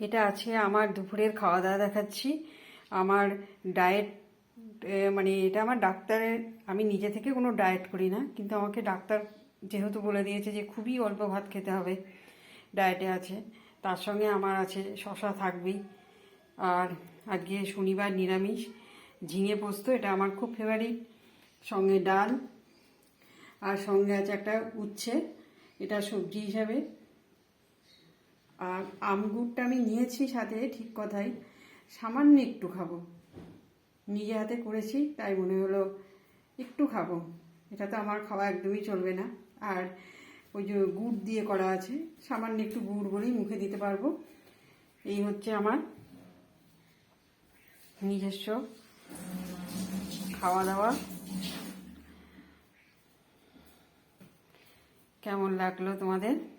এটা আছে আমার দুপুরের খাওয়া দাওয়া দেখাচ্ছি। আমার ডায়েট মানে এটা আমার ডাক্তারের, আমি নিজে থেকে কোনো ডায়েট করি না, কিন্তু আমাকে ডাক্তার যেহেতু বলে দিয়েছে যে খুবই অল্প ভাত খেতে হবে ডায়েটে আছে। তার সঙ্গে আমার আছে শশা থাকবেই। আর আজকে শনিবার নিরামিষ। ঝিঙে পোস্ত, এটা আমার খুব ফেভারিট সঙ্গে ডাল। আর সঙ্গে আছে একটা উচ্ছে, এটা সবজি হিসাবে। আর আমগুরটা আমি নিয়েছি সাথে, ঠিক কথাই। সামান্য একটু খাব। নিজে হাতে করেছি, তাই মনে হলো একটু খাব। এটা তো আমার খাওয়া একদমই চলবে না। আর ওই যে গুড় দিয়ে করা আছে, সামান্য একটু গুড় বলেই মুখে দিতে পারব। এই হচ্ছে আমার নিজস্ব খাওয়া দাওয়া কেমন লাগল তোমাদের?